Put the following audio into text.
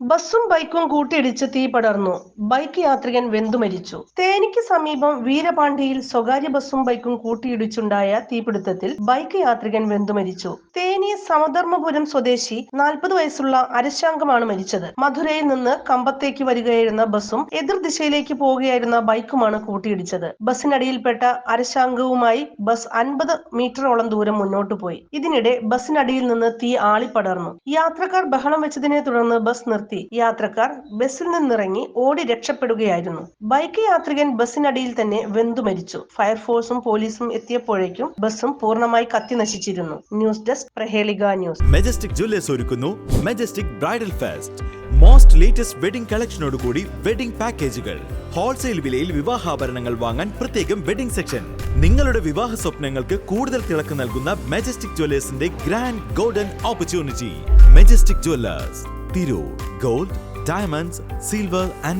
ബസ്സും ബൈക്കും കൂട്ടിയിടിച്ച് തീ പടർന്നു. ബൈക്ക് യാത്രികൻ വെന്തു മരിച്ചു. തേനിക്ക് സമീപം വീരപാണ്ഡിയിൽ സ്വകാര്യ ബസ്സും ബൈക്കും കൂട്ടിയിടിച്ചുണ്ടായ തീപിടുത്തത്തിൽ ബൈക്ക് യാത്രികൻ വെന്തു മരിച്ചു. തേനി സമധർമ്മപുരം സ്വദേശി നാൽപ്പത് വയസ്സുള്ള അരശാങ്കമാണ് മരിച്ചത്. മധുരയിൽ നിന്ന് കമ്പത്തേക്ക് വരികയായിരുന്ന ബസ്സും എതിർദിശയിലേക്ക് പോവുകയായിരുന്ന ബൈക്കുമാണ് കൂട്ടിയിടിച്ചത്. ബസ്സിനടിയിൽപ്പെട്ട അരശാങ്കവുമായി ബസ് അൻപത് മീറ്ററോളം ദൂരം മുന്നോട്ട് പോയി. ഇതിനിടെ ബസ്സിനടിയിൽ നിന്ന് തീ ആളിപ്പടർന്നു. യാത്രക്കാർ ബഹളം വെച്ചതിനെ തുടർന്ന് ബസ് നിർത്തി. യാത്രക്കാർ ബസ്സിൽ നിന്നിറങ്ങി ഓടി രക്ഷപ്പെടുകയായിരുന്നു. ബൈക്ക് യാത്രികൻ ബസ്സിനടിയിൽ തന്നെ വെന്തു മരിച്ചു. ഫയർഫോഴ്സും പോലീസും എത്തിയപ്പോഴേക്കും ബസ്സും പൂർണമായി കത്തി നശിച്ചിരുന്നു. News desk Prahelika news. Majestic Jewellers ഒരുക്കുന്നു. Majestic bridal fest most latest wedding കളക്ഷനോട് കൂടി വെഡിംഗ് പാക്കേജുകൾ ഹോൾസെയിൽ വിലയിൽ വിവാഹാഭരണങ്ങൾ വാങ്ങാൻ പ്രത്യേകം വെഡിംഗ് സെക്ഷൻ നിങ്ങളുടെ വിവാഹ സ്വപ്നങ്ങൾക്ക് കൂടുതൽ തിളക്കം നൽകുന്ന Majestic ജ്വല്ലേഴ്സിന്റെ grand golden opportunity Majestic Jewellers Tirur. gold, diamonds, silver and